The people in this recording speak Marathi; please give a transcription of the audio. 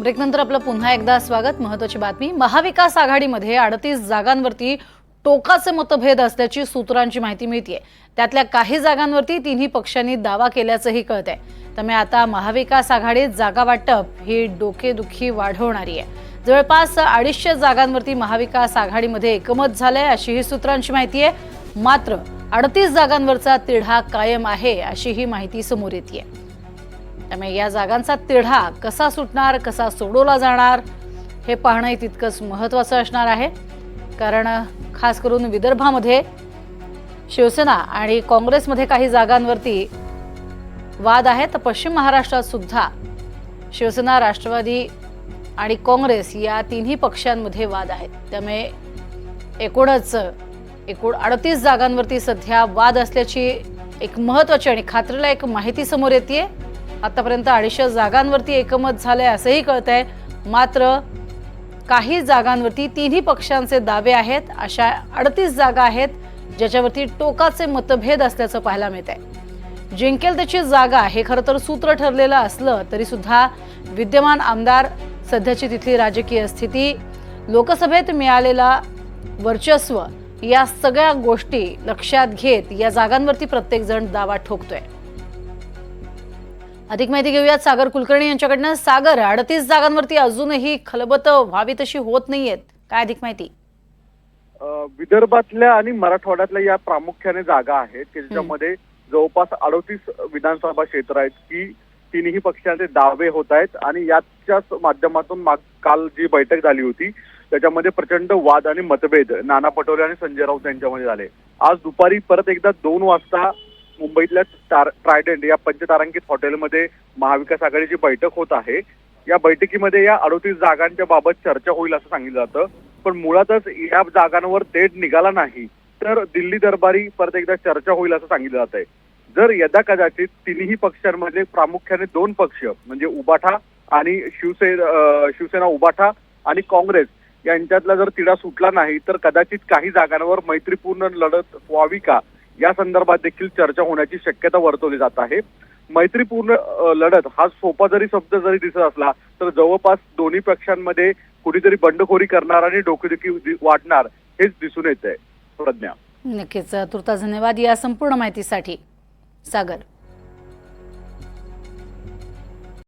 ब्रेकनंतर आपलं पुन्हा एकदा स्वागत. महत्वाची बातमी. महाविकास आघाडीमध्ये अडतीस जागांवरती टोकाचे मतभेद असल्याची सूत्रांची माहिती मिळतीये. त्यातल्या काही जागांवरती तिन्ही पक्षांनी दावा केल्याचंही कळत आहे त्यामुळे आता महाविकास आघाडीत जागा वाटप ही डोकेदुखी वाढवणारी आहे. जवळपास अडीचशे जागांवरती महाविकास आघाडीमध्ये एकमत झालंय अशी ही सूत्रांची माहिती आहे. मात्र अडतीस जागांवरचा तिढा कायम आहे अशी ही माहिती समोर येते त्यामुळे या जागांचा तिढा कसा सुटणार कसा सोडवला जाणार हे पाहणंही तितकंच महत्त्वाचं असणार आहे. कारण खास करून विदर्भामध्ये शिवसेना आणि काँग्रेसमध्ये काही जागांवरती वाद आहे तर पश्चिम महाराष्ट्रात सुद्धा शिवसेना राष्ट्रवादी आणि काँग्रेस या तिन्ही पक्षांमध्ये वाद आहेत. त्यामुळे एकूणच एकूण अडतीस जागांवरती सध्या वाद असल्याची एक महत्त्वाची आणि खात्रीला एक माहिती समोर येते आतापर्यंत अडीचशे जागांवरती एकमत झालंय असंही कळत आहे मात्र काही जागांवरती तिन्ही पक्षांचे दावे आहेत. अशा अडतीस जागा आहेत ज्याच्यावरती टोकाचे मतभेद असल्याचं पाहायला मिळत आहे जिंकेल त्याची जागा हे खरं तर सूत्र ठरलेलं असलं तरी सुद्धा विद्यमान आमदार सध्याची तिथली राजकीय स्थिती लोकसभेत मिळालेला वर्चस्व या सगळ्या गोष्टी लक्षात घेत या जागांवरती प्रत्येकजण दावा ठोकतोय. अधिक माहिती घेऊयात. सागर कुलकर्णी यांच्याकडनं. सागर अडतीस जागांवरती अजूनही खलबत व्हावी तशी होत नाहीयेत. काय अधिक माहिती? विदर्भातल्या आणि मराठवाड्यातल्या या प्रामुख्याने जागा आहेत. की ज्याच्यामध्ये जवळपास अडोतीस विधानसभा क्षेत्र आहेत की तिन्ही पक्षांचे दावे होत आहेत. आणि याच्याच माध्यमातून काल जी बैठक झाली होती त्याच्यामध्ये प्रचंड वाद आणि मतभेद नाना पटोले आणि संजय राऊत यांच्यामध्ये झाले. आज दुपारी परत एकदा दोन वाजता मुंबईतल्या स्टार ट्रायडंट या पंचतारांकित हॉटेलमध्ये महाविकास आघाडीची बैठक होत आहे. या बैठकीमध्ये या अडोतीस जागांच्या बाबत चर्चा होईल असं सांगितलं जातं. पण मुळातच या जागांवर तेढ निघाला नाही तर दिल्ली दरबारी परत एकदा चर्चा होईल असं सांगितलं जात आहे जर यदा कदाचित तिन्ही पक्षांमध्ये प्रामुख्याने दोन पक्ष म्हणजे उबाठा आणि शिवसेना शिवसेना उबाठा आणि काँग्रेस यांच्यातला जर तिढा सुटला नाही तर कदाचित काही जागांवर मैत्रीपूर्ण लढत व्हावी का? या संदर्भात देखील चर्चा होण्याची शक्यता वर्तवली जात आहे. मैत्रीपूर्ण लढत हा सोपा जरी शब्द जरी दिसत असला तर जवळपास दोन्ही पक्षांमध्ये कुणीतरी बंडखोरी करणार आणि डोकेदुखी वाटणार हेच दिसून येत आहे प्रज्ञा. नक्कीच. तुर्ता धन्यवाद या संपूर्ण माहितीसाठी. सागर.